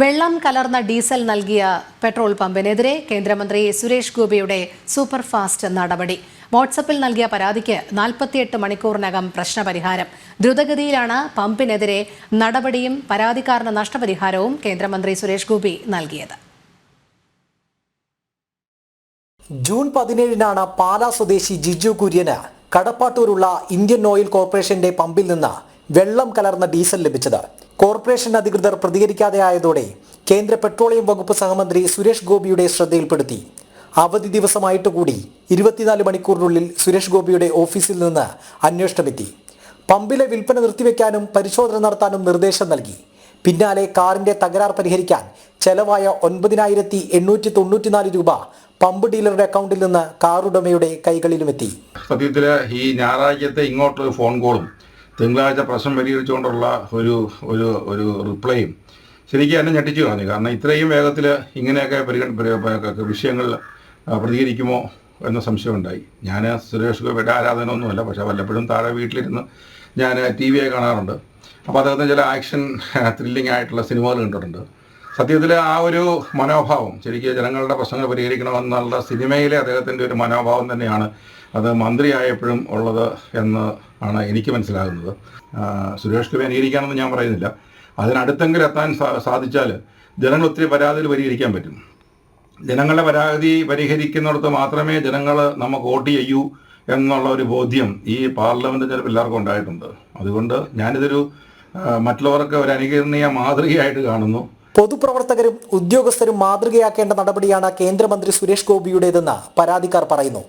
വെള്ളം കലർന്ന ഡീസൽ നൽകിയ പെട്രോൾ പമ്പിനെതിരെ കേന്ദ്രമന്ത്രി സുരേഷ് ഗോപിയുടെ സൂപ്പർ ഫാസ്റ്റ് നടപടി. വാട്സപ്പിൽ നൽകിയ പരാതിക്ക് നാൽപ്പത്തിയെട്ട് മണിക്കൂറിനകം പ്രശ്നപരിഹാരം. ദ്രുതഗതിയിലാണ് പമ്പിനെതിരെ നടപടിയും പരാതിക്കാരന് നഷ്ടപരിഹാരവും കേന്ദ്രമന്ത്രി സുരേഷ് ഗോപി നൽകിയത്. ജൂൺ പതിനേഴിനാണ് പാലാ സ്വദേശി ജിജു കുര്യന് കടപ്പാട്ടൂരുള്ള ഇന്ത്യൻ ഓയിൽ കോർപ്പറേഷന്റെ പമ്പിൽ നിന്ന് വെള്ളം കലർന്ന ഡീസൽ ലഭിച്ചത് കോർപ്പറേഷൻ അധികൃതർ പ്രതികരിക്കാതെ ആയതോടെ കേന്ദ്ര പെട്രോളിയം വകുപ്പ് സഹമന്ത്രി സുരേഷ് ഗോപിയുടെ ശ്രദ്ധയിൽപ്പെടുത്തി. അവധി ദിവസമായിട്ട് കൂടി ഇരുപത്തിനാല് മണിക്കൂറിനുള്ളിൽ സുരേഷ് ഗോപിയുടെ ഓഫീസിൽ നിന്ന് അന്വേഷണമെത്തി. പമ്പിലെ വിൽപ്പന നിർത്തിവെക്കാനും പരിശോധന നടത്താനും നിർദ്ദേശം നൽകി. പിന്നാലെ കാറിന്റെ തകരാർ പരിഹരിക്കാൻ ചെലവായ ഒൻപതിനായിരത്തി എണ്ണൂറ്റി തൊണ്ണൂറ്റിനാല് രൂപ പമ്പ് ഡീലറുടെ അക്കൗണ്ടിൽ നിന്ന് കാറുടമയുടെ കൈകളിലുമെത്തി. സത്യത്തിൽ ഈ ഞായറാഴ്ചത്തെ ഇങ്ങോട്ട് ഫോൺ കോളും തിങ്കളാഴ്ച പ്രശ്നം പരിഹരിച്ചുകൊണ്ടുള്ള ഒരു ഒരു ഒരു റിപ്ലൈയും ശരിക്കും എന്നെ ഞെട്ടിച്ചു കളഞ്ഞു. കാരണം ഇത്രയും വേഗത്തിൽ ഇങ്ങനെയൊക്കെ പരിഗണ പരി- വിഷയങ്ങൾ പ്രതികരിക്കുമോ എന്ന സംശയമുണ്ടായി. ഞാൻ സുരേഷ് ഗോപിയുടെ ആരാധനയൊന്നുമല്ല പക്ഷേ വല്ലപ്പോഴും താഴെ വീട്ടിലിരുന്ന് ഞാൻ ടി വിയെ കാണാറുണ്ട്. അപ്പോൾ അദ്ദേഹത്തിന് ചില ആക്ഷൻ ത്രില്ലിംഗ് ആയിട്ടുള്ള സിനിമകൾ കണ്ടിട്ടുണ്ട്. സത്യത്തിൽ ആ ഒരു മനോഭാവം ശരിക്കും ജനങ്ങളുടെ പ്രശ്നങ്ങൾ പരിഹരിക്കണമെന്നുള്ള സിനിമയിലെ അദ്ദേഹത്തിന്റെ ഒരു മനോഭാവം തന്നെയാണ്. അത് മന്ത്രിയായപ്പോഴും ഉള്ളത് എന്ന് ആണ് എനിക്ക് മനസ്സിലാകുന്നത്. സുരേഷ് ഗോപി അനുകരിക്കാമെന്ന് ഞാൻ പറയുന്നില്ല. അതിനടുത്തെങ്കിലും എത്താൻ സാധിച്ചാൽ ജനങ്ങൾ ഒത്തിരി പരാതികൾ പരിഹരിക്കാൻ പറ്റും. ജനങ്ങളുടെ പരാതി പരിഹരിക്കുന്നിടത്ത് മാത്രമേ ജനങ്ങൾ നമുക്ക് വോട്ട് ചെയ്യൂ എന്നുള്ള ഒരു ബോധ്യം ഈ പാർലമെന്റ് ചിലപ്പോൾ എല്ലാവർക്കും ഉണ്ടായിട്ടുണ്ട്. അതുകൊണ്ട് ഞാനിതൊരു മറ്റുള്ളവർക്ക് ഒരു അനുകരണീയ മാതൃകയായിട്ട് കാണുന്നു. പൊതുപ്രവർത്തകരും ഉദ്യോഗസ്ഥരും മാതൃകയാക്കേണ്ട നടപടിയാണ് കേന്ദ്രമന്ത്രി സുരേഷ് ഗോപിയുടേതെന്ന് പരാതിക്കാർ പറയുന്നു.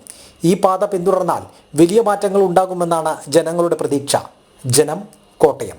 ഈ പാത പിന്തുടർന്നാൽ വലിയ മാറ്റങ്ങൾ ഉണ്ടാകുമെന്നാണ് ജനങ്ങളുടെ പ്രതീക്ഷ. ജനം കോട്ടയം.